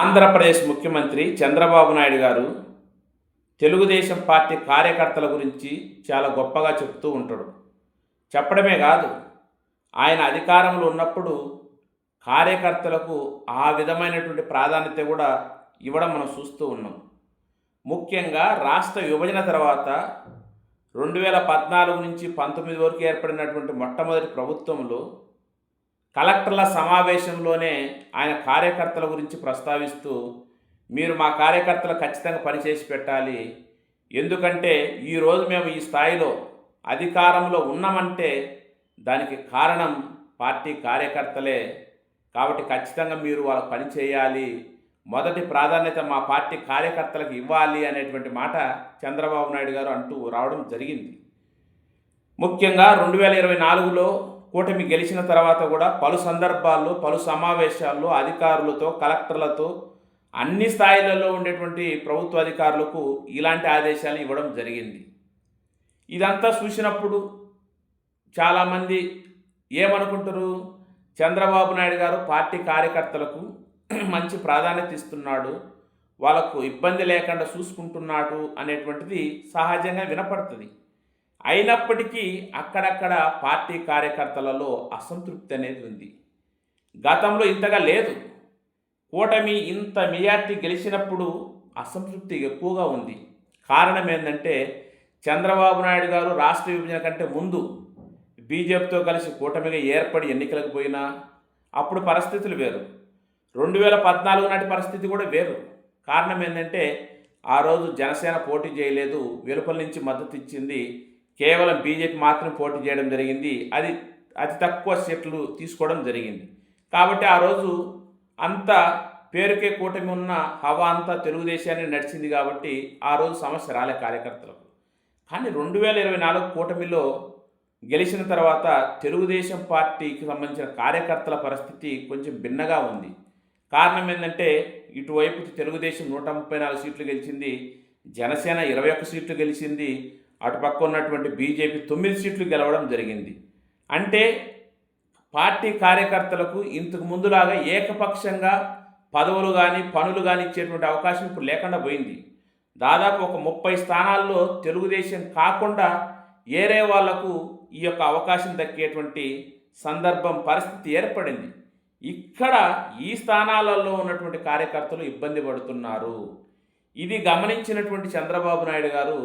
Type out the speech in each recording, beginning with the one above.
ఆంధ్రప్రదేశ్ ముఖ్యమంత్రి చంద్రబాబు నాయుడు గారు తెలుగుదేశం పార్టీ కార్యకర్తల గురించి చాలా గొప్పగా చెప్తూ ఉంటాడు. చెప్పడమే కాదు ఆయన అధికారంలో ఉన్నప్పుడు కార్యకర్తలకు ఆ విధమైనటువంటి ప్రాధాన్యత కూడా ఇవ్వడం మనం చూస్తూ ఉన్నాం. ముఖ్యంగా రాష్ట్ర విభజన తర్వాత రెండు వేల పద్నాలుగు నుంచి పంతొమ్మిది వరకు ఏర్పడినటువంటి మొట్టమొదటి ప్రభుత్వంలో కలెక్టర్ల సమావేశంలోనే ఆయన కార్యకర్తల గురించి ప్రస్తావిస్తూ మీరు మా కార్యకర్తలు ఖచ్చితంగా పనిచేసి పెట్టాలి. ఎందుకంటే ఈరోజు మేము ఈ స్థాయిలో అధికారంలో ఉన్నామంటే దానికి కారణం పార్టీ కార్యకర్తలే. కాబట్టి ఖచ్చితంగా మీరు వాళ్ళకి పని చేయాలి. మొదటి ప్రాధాన్యత మా పార్టీ కార్యకర్తలకు ఇవ్వాలి అనేటువంటి మాట చంద్రబాబు నాయుడు గారు అంటూ రావడం జరిగింది. ముఖ్యంగా రెండు వేల ఇరవై నాలుగులో కూటమి గెలిచిన తర్వాత కూడా పలు సందర్భాల్లో పలు సమావేశాల్లో అధికారులతో కలెక్టర్లతో అన్ని స్థాయిలలో ఉండేటువంటి ప్రభుత్వ అధికారులకు ఇలాంటి ఆదేశాలు ఇవ్వడం జరిగింది. ఇదంతా చూసినప్పుడు చాలామంది ఏమనుకుంటారు? చంద్రబాబు నాయుడు గారు పార్టీ కార్యకర్తలకు మంచి ప్రాధాన్యత ఇస్తున్నాడు. వాళ్ళకు ఇబ్బంది లేకుండా చూసుకుంటున్నాడు అనేటువంటిది సహజంగా వినపడుతుంది. అయినప్పటికీ అక్కడక్కడ పార్టీ కార్యకర్తలలో అసంతృప్తి అనేది ఉంది. గతంలో ఇంతగా లేదు. కూటమి ఇంత మెజార్టీ గెలిచినప్పుడు అసంతృప్తి ఎక్కువగా ఉంది. కారణం ఏంటంటే చంద్రబాబు నాయుడు గారు రాష్ట్ర విభజన కంటే ముందు బీజేపీతో కలిసి కూటమిగా ఏర్పడి ఎన్నికలకు పోయినా అప్పుడు పరిస్థితులు వేరు. రెండు వేల పద్నాలుగు నాటి పరిస్థితి కూడా వేరు. కారణం ఏంటంటే ఆ రోజు జనసేన పోటీ చేయలేదు వెలుపల నుంచి మద్దతు ఇచ్చింది కేవలం బీజేపీ మాత్రం పోటీ చేయడం జరిగింది. అది అతి తక్కువ సీట్లు తీసుకోవడం జరిగింది. కాబట్టి ఆ రోజు అంత పేరుకే కూటమి ఉన్న హవా అంతా తెలుగుదేశాన్ని నడిచింది కాబట్టి ఆ రోజు సమస్య రాలే కార్యకర్తలకు. కానీ రెండు వేల ఇరవై నాలుగు కూటమిలో గెలిచిన తర్వాత తెలుగుదేశం పార్టీకి సంబంధించిన కార్యకర్తల పరిస్థితి కొంచెం భిన్నగా ఉంది. కారణం ఏంటంటే ఇటువైపు తెలుగుదేశం నూట ముప్పై నాలుగు సీట్లు గెలిచింది. జనసేన ఇరవై ఒక్క సీట్లు గెలిచింది. అటుపక్క ఉన్నటువంటి బీజేపీ తొమ్మిది సీట్లు గెలవడం జరిగింది. అంటే పార్టీ కార్యకర్తలకు ఇంతకు ముందులాగా ఏకపక్షంగా పదవులు కానీ పనులు కానీ ఇచ్చేటువంటి అవకాశం ఇప్పుడు లేకుండా పోయింది. దాదాపు ఒక ముప్పై స్థానాల్లో తెలుగుదేశం కాకుండా ఏరే వాళ్ళకు ఈ యొక్క అవకాశం దక్కేటువంటి సందర్భం పరిస్థితి ఏర్పడింది. ఇక్కడ ఈ స్థానాలలో ఉన్నటువంటి కార్యకర్తలు ఇబ్బంది పడుతున్నారు. ఇది గమనించినటువంటి చంద్రబాబు నాయుడు గారు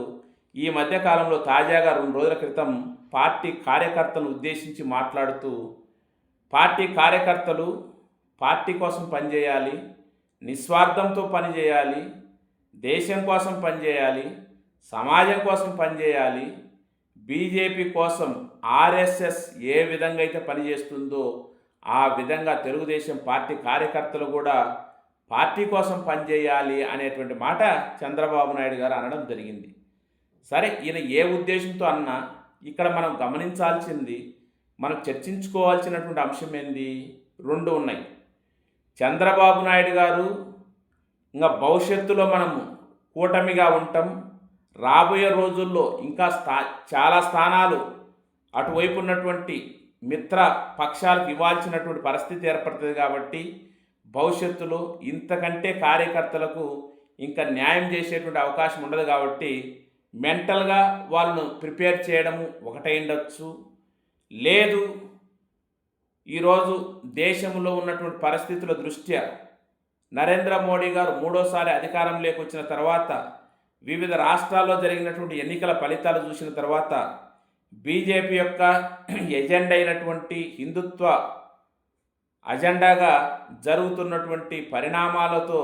ఈ మధ్యకాలంలో తాజాగా రెండు రోజుల క్రితం పార్టీ కార్యకర్తలను ఉద్దేశించి మాట్లాడుతూ పార్టీ కార్యకర్తలు పార్టీ కోసం పనిచేయాలి నిస్వార్థంతో పనిచేయాలి దేశం కోసం పనిచేయాలి సమాజం కోసం పనిచేయాలి బీజేపీ కోసం ఆర్ఎస్ఎస్ ఏ విధంగా అయితే పనిచేస్తుందో ఆ విధంగా తెలుగుదేశం పార్టీ కార్యకర్తలు కూడా పార్టీ కోసం పనిచేయాలి అనేటువంటి మాట చంద్రబాబు నాయుడు గారు అనడం జరిగింది. సరే ఈయన ఏ ఉద్దేశంతో అన్నా ఇక్కడ మనం గమనించాల్సింది మనం చర్చించుకోవాల్సినటువంటి అంశం ఏంది? రెండు ఉన్నాయి. చంద్రబాబు నాయుడు గారు ఇంకా భవిష్యత్తులో మనము కూటమిగా ఉంటాం. రాబోయే రోజుల్లో ఇంకా స్థా చాలా స్థానాలు అటువైపు ఉన్నటువంటి మిత్ర పక్షాలకు ఇవ్వాల్సినటువంటి పరిస్థితి ఏర్పడుతుంది కాబట్టి భవిష్యత్తులో ఇంతకంటే కార్యకర్తలకు ఇంకా న్యాయం చేసేటువంటి అవకాశం ఉండదు కాబట్టి మెంటల్గా వాళ్ళను ప్రిపేర్ చేయడము ఒకటై ఉండొచ్చు. లేదు ఈరోజు దేశంలో ఉన్నటువంటి పరిస్థితుల దృష్ట్యా నరేంద్ర మోడీ గారు మూడోసారి అధికారంలోకి వచ్చిన తర్వాత వివిధ రాష్ట్రాల్లో జరిగినటువంటి ఎన్నికల ఫలితాలు చూసిన తర్వాత బీజేపీ యొక్క ఎజెండా అయినటువంటి హిందుత్వ అజెండాగా జరుగుతున్నటువంటి పరిణామాలతో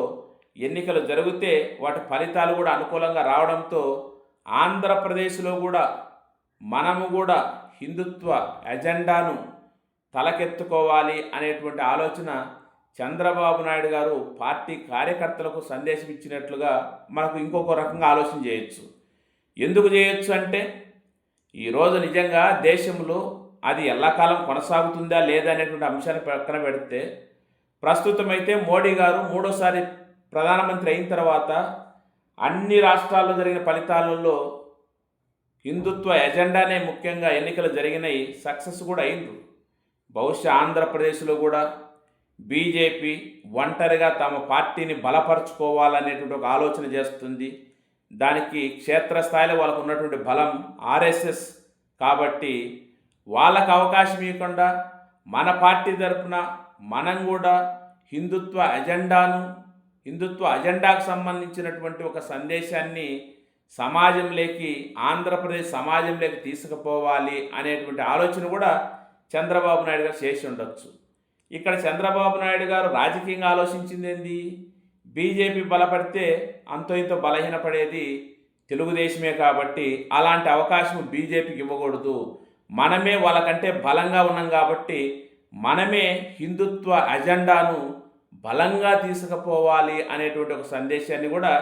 ఎన్నికలు జరిగితే వాటి ఫలితాలు కూడా అనుకూలంగా రావడంతో ఆంధ్రప్రదేశ్లో కూడా మనము కూడా హిందుత్వ ఎజెండాను తలకెత్తుకోవాలి అనేటువంటి ఆలోచన చంద్రబాబు నాయుడు గారు పార్టీ కార్యకర్తలకు సందేశం ఇచ్చినట్లుగా మనకు ఇంకొక రకంగా ఆలోచన చేయొచ్చు. ఎందుకు చేయొచ్చు అంటే ఈరోజు నిజంగా దేశంలో అది ఎల్లకాలం కొనసాగుతుందా లేదా అనేటువంటి అంశాన్ని పక్కన పెడితే ప్రస్తుతం అయితే మోడీ గారు మూడోసారి ప్రధానమంత్రి అయిన తర్వాత అన్ని రాష్ట్రాల్లో జరిగిన ఫలితాలలో హిందుత్వ ఎజెండానే ముఖ్యంగా ఎన్నికలు జరిగినాయి సక్సెస్ కూడా అయింది బహుశా ఆంధ్రప్రదేశ్లో కూడా బీజేపీ ఒంటరిగా తమ పార్టీని బలపరుచుకోవాలనేటువంటి ఒక ఆలోచన చేస్తుంది. దానికి క్షేత్రస్థాయిలో వాళ్ళకు ఉన్నటువంటి బలం ఆర్ఎస్ఎస్ కాబట్టి వాళ్ళకు అవకాశం ఇవ్వకుండా మన పార్టీ తరఫున మనం కూడా హిందుత్వ ఎజెండాను హిందుత్వ అజెండాకు సంబంధించినటువంటి ఒక సందేశాన్ని సమాజంలోకి ఆంధ్రప్రదేశ్ సమాజంలోకి తీసుకుపోవాలి అనేటువంటి ఆలోచన కూడా చంద్రబాబు నాయుడు గారు చేసి ఉండొచ్చు. ఇక్కడ చంద్రబాబు నాయుడు గారు రాజకీయంగా ఆలోచించింది ఏంది? బీజేపీ బలపడితే అంతో ఇంతో బలహీనపడేది తెలుగుదేశమే కాబట్టి అలాంటి అవకాశం బీజేపీకి ఇవ్వకూడదు. మనమే వాళ్ళకంటే బలంగా ఉన్నాం కాబట్టి మనమే హిందుత్వ అజెండాను బలంగా తీసుకుపోవాలి అనేటువంటి ఒక సందేశాన్ని కూడా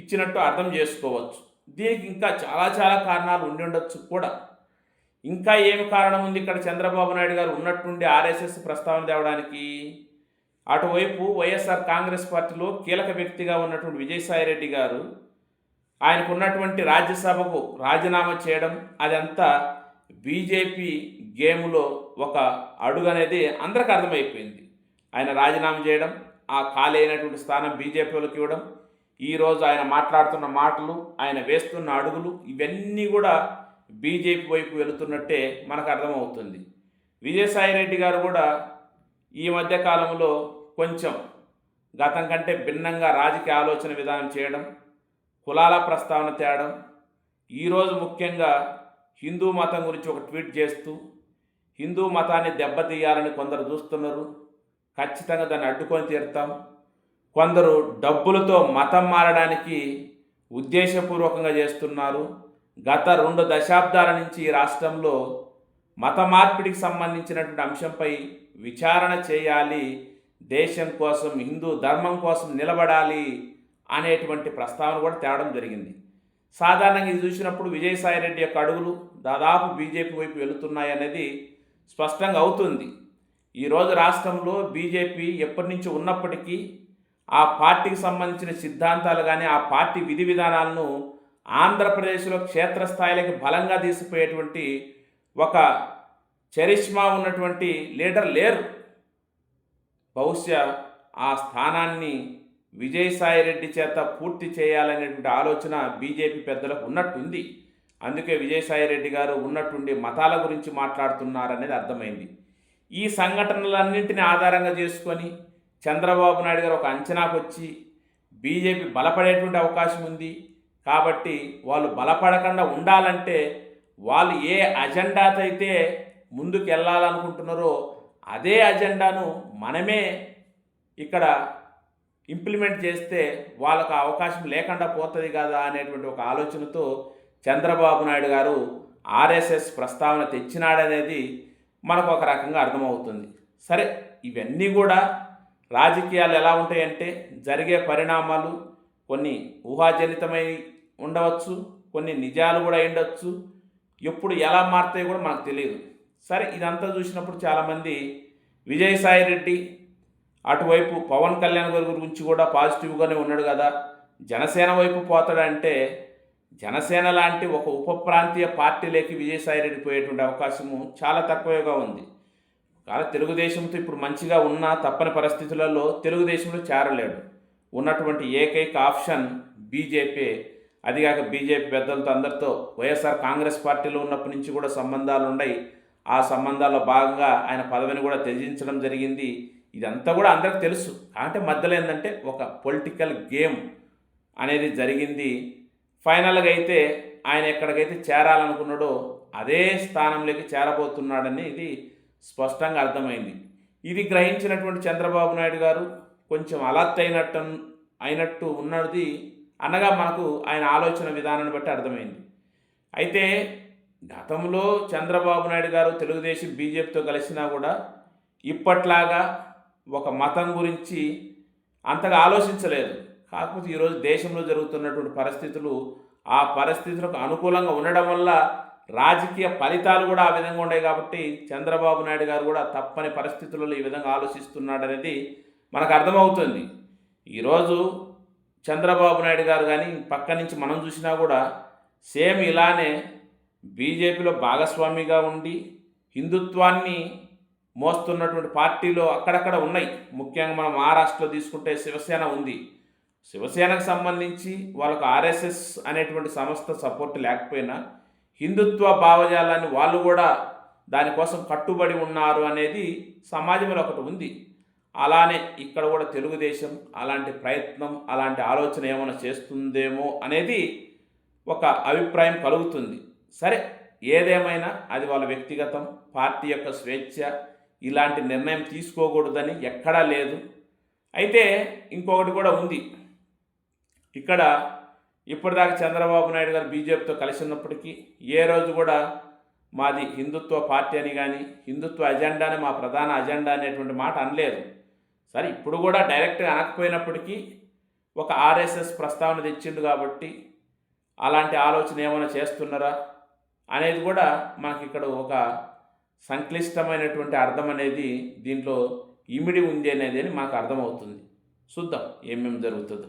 ఇచ్చినట్టు అర్థం చేసుకోవచ్చు. దీనికి ఇంకా చాలా చాలా కారణాలు ఉండి ఉండొచ్చు కూడా. ఇంకా ఏమి కారణం ఉంది? ఇక్కడ చంద్రబాబు నాయుడు గారు ఉన్నట్టుండి ఆర్ఎస్ఎస్ ప్రస్తావన తేవడానికి అటువైపు వైఎస్ఆర్ కాంగ్రెస్ పార్టీలో కీలక వ్యక్తిగా ఉన్నటువంటి విజయసాయిరెడ్డి గారు ఆయనకు ఉన్నటువంటి రాజ్యసభకు రాజీనామా చేయడం అదంతా బీజేపీ గేమ్లో ఒక అడుగు అనేది అందరికి అర్థమైపోయింది. ఆయన రాజీనామా చేయడం ఆ ఖాళీ అయినటువంటి స్థానం బీజేపీలకు ఇవ్వడం ఈరోజు ఆయన మాట్లాడుతున్న మాటలు ఆయన వేస్తున్న అడుగులు ఇవన్నీ కూడా బీజేపీ వైపు వెళుతున్నట్టే మనకు అర్థమవుతుంది. విజయసాయిరెడ్డి గారు కూడా ఈ మధ్య కాలంలో కొంచెం గతం కంటే భిన్నంగా రాజకీయ ఆలోచన విధానం చేయడం కులాల ప్రస్తావన తేడం ఈరోజు ముఖ్యంగా హిందూ మతం గురించి ఒక ట్వీట్ చేస్తూ హిందూ మతాన్ని దెబ్బతీయాలని కొందరు చూస్తున్నారు. ఖచ్చితంగా దాన్ని అడ్డుకొని తీరుతాం. కొందరు డబ్బులతో మతం మారడానికి ఉద్దేశపూర్వకంగా చేస్తున్నారు. గత రెండు దశాబ్దాల నుంచి ఈ రాష్ట్రంలో మత మార్పిడికి సంబంధించినటువంటి అంశంపై విచారణ చేయాలి దేశం కోసం హిందూ ధర్మం కోసం నిలబడాలి అనేటువంటి ప్రస్తావన కూడా తేవడం జరిగింది. సాధారణంగా ఇది చూసినప్పుడు విజయసాయిరెడ్డి యొక్క అడుగులు దాదాపు బీజేపీ వైపు వెళుతున్నాయి అనేది స్పష్టంగా అవుతుంది. ఈరోజు రాష్ట్రంలో బీజేపీ ఎప్పటి నుంచి ఉన్నప్పటికీ ఆ పార్టీకి సంబంధించిన సిద్ధాంతాలు కానీ ఆ పార్టీ విధి విధానాలను ఆంధ్రప్రదేశ్లో క్షేత్రస్థాయిలోకి బలంగా తీసుకుపోయేటువంటి ఒక చరిష్మా ఉన్నటువంటి లీడర్ లేరు. బహుశా ఆ స్థానాన్ని విజయసాయిరెడ్డి చేత పూర్తి చేయాలనేటువంటి ఆలోచన బీజేపీ పెద్దలకు ఉన్నట్టుంది. అందుకే విజయసాయిరెడ్డి గారు ఉన్నట్టుండి మతాల గురించి మాట్లాడుతున్నారనేది అర్థమైంది. ఈ సంఘటనలన్నింటినీ ఆధారంగా చేసుకొని చంద్రబాబు నాయుడు గారు ఒక అంచనాకు వచ్చి బీజేపీ బలపడేటువంటి అవకాశం ఉంది. కాబట్టి వాళ్ళు బలపడకుండా ఉండాలంటే వాళ్ళు ఏ అజెండాతో అయితే ముందుకు వెళ్ళాలనుకుంటున్నారో అదే అజెండాను మనమే ఇక్కడ ఇంప్లిమెంట్ చేస్తే వాళ్ళకు అవకాశం లేకుండా పోతుంది కదా అనేటువంటి ఒక ఆలోచనతో చంద్రబాబు నాయుడు గారు ఆర్ఎస్ఎస్ ప్రస్తావన తెచ్చినాడనేది మనకు ఒక రకంగా అర్థమవుతుంది. సరే ఇవన్నీ కూడా రాజకీయాలు ఎలా ఉంటాయంటే జరిగే పరిణామాలు కొన్ని ఊహాజనితమై ఉండవచ్చు కొన్ని నిజాలు కూడా ఉండొచ్చు. ఎప్పుడు ఎలా మారుతాయో కూడా మనకు తెలియదు. సరే ఇదంతా చూసినప్పుడు చాలామంది విజయసాయి రెడ్డి అటువైపు పవన్ కళ్యాణ్ గారి గురించి కూడా పాజిటివ్గానే ఉన్నాడు కదా జనసేన వైపు పోతాడంటే జనసేన లాంటి ఒక ఉప ప్రాంతీయ పార్టీలోకి విజయసాయి రెడ్డి పోయేటువంటి అవకాశము చాలా తక్కువగా ఉంది. కానీ తెలుగుదేశంతో ఇప్పుడు మంచిగా ఉన్న తప్పని పరిస్థితులలో తెలుగుదేశంలో చేరలేడు. ఉన్నటువంటి ఏకైక ఆప్షన్ బీజేపీ. అదిగాక బీజేపీ పెద్దలతో అందరితో వైఎస్ఆర్ కాంగ్రెస్ పార్టీలో ఉన్నప్పటి నుంచి కూడా సంబంధాలు ఉన్నాయి. ఆ సంబంధాల్లో భాగంగా ఆయన పదవిని కూడా త్యజించడం జరిగింది. ఇదంతా కూడా అందరికి తెలుసు. అంటే మధ్యలో ఏంటంటే ఒక పొలిటికల్ గేమ్ అనేది జరిగింది. ఫైనల్గా అయితే ఆయన ఎక్కడికైతే చేరాలనుకున్నాడో అదే స్థానంలోకి చేరబోతున్నాడని ఇది స్పష్టంగా అర్థమైంది. ఇది గ్రహించినటువంటి చంద్రబాబు నాయుడు గారు కొంచెం అలర్ట్ అయినట్టు అయినట్టు ఉన్నది అనగా మనకు ఆయన ఆలోచన విధానాన్ని బట్టి అర్థమైంది. అయితే గతంలో చంద్రబాబు నాయుడు గారు తెలుగుదేశం బీజేపీతో కలిసినా కూడా ఇప్పట్లాగా ఒక మతం గురించి అంతగా ఆలోచించలేదు. కాకపోతే ఈరోజు దేశంలో జరుగుతున్నటువంటి పరిస్థితులు ఆ పరిస్థితులకు అనుకూలంగా ఉండడం వల్ల రాజకీయ ఫలితాలు కూడా ఆ విధంగా ఉన్నాయి కాబట్టి చంద్రబాబు నాయుడు గారు కూడా తప్పని పరిస్థితులలో ఈ విధంగా ఆలోచిస్తున్నాడనేది మనకు అర్థమవుతుంది. ఈరోజు చంద్రబాబు నాయుడు గారు కానీ పక్క నుంచి మనం చూసినా కూడా సేమ్ ఇలానే బీజేపీలో భాగస్వామిగా ఉండి హిందుత్వాన్ని మోస్తున్నటువంటి పార్టీలు అక్కడక్కడ ఉన్నాయి. ముఖ్యంగా మనం మహారాష్ట్రలో తీసుకుంటే శివసేన ఉంది. శివసేనకు సంబంధించి వాళ్ళకు ఆర్ఎస్ఎస్ అనేటువంటి సంస్థ సపోర్ట్ లేకపోయినా హిందుత్వ భావజాలాన్ని వాళ్ళు కూడా దానికోసం కట్టుబడి ఉన్నారు అనేది సమాజంలో ఒకటి ఉంది. అలానే ఇక్కడ కూడా తెలుగుదేశం అలాంటి ప్రయత్నం అలాంటి ఆలోచన ఏమైనా చేస్తుందేమో అనేది ఒక అభిప్రాయం కలుగుతుంది. సరే ఏదేమైనా అది వాళ్ళ వ్యక్తిగతం పార్టీ యొక్క స్వేచ్ఛ ఇలాంటి నిర్ణయం తీసుకోకూడదని ఎక్కడా లేదు. అయితే ఇంకొకటి కూడా ఉంది. ఇక్కడ ఇప్పటిదాకా చంద్రబాబు నాయుడు గారు బీజేపీతో కలిసి ఉన్నప్పటికీ ఏ రోజు కూడా మాది హిందుత్వ పార్టీ అని కానీ హిందుత్వ అజెండాని మా ప్రధాన అజెండా అనేటువంటి మాట అనలేదు. సరే ఇప్పుడు కూడా డైరెక్ట్గా అనకపోయినప్పటికీ ఒక ఆర్ఎస్ఎస్ ప్రస్తావన తెచ్చిండు కాబట్టి అలాంటి ఆలోచన ఏమైనా చేస్తున్నారా అనేది కూడా మనకి ఇక్కడ ఒక సంక్లిష్టమైనటువంటి అర్థం అనేది దీంట్లో ఇమిడి ఉంది అనేది అని మాకు అర్థమవుతుంది. చూద్దాం ఏమేమి జరుగుతుందో.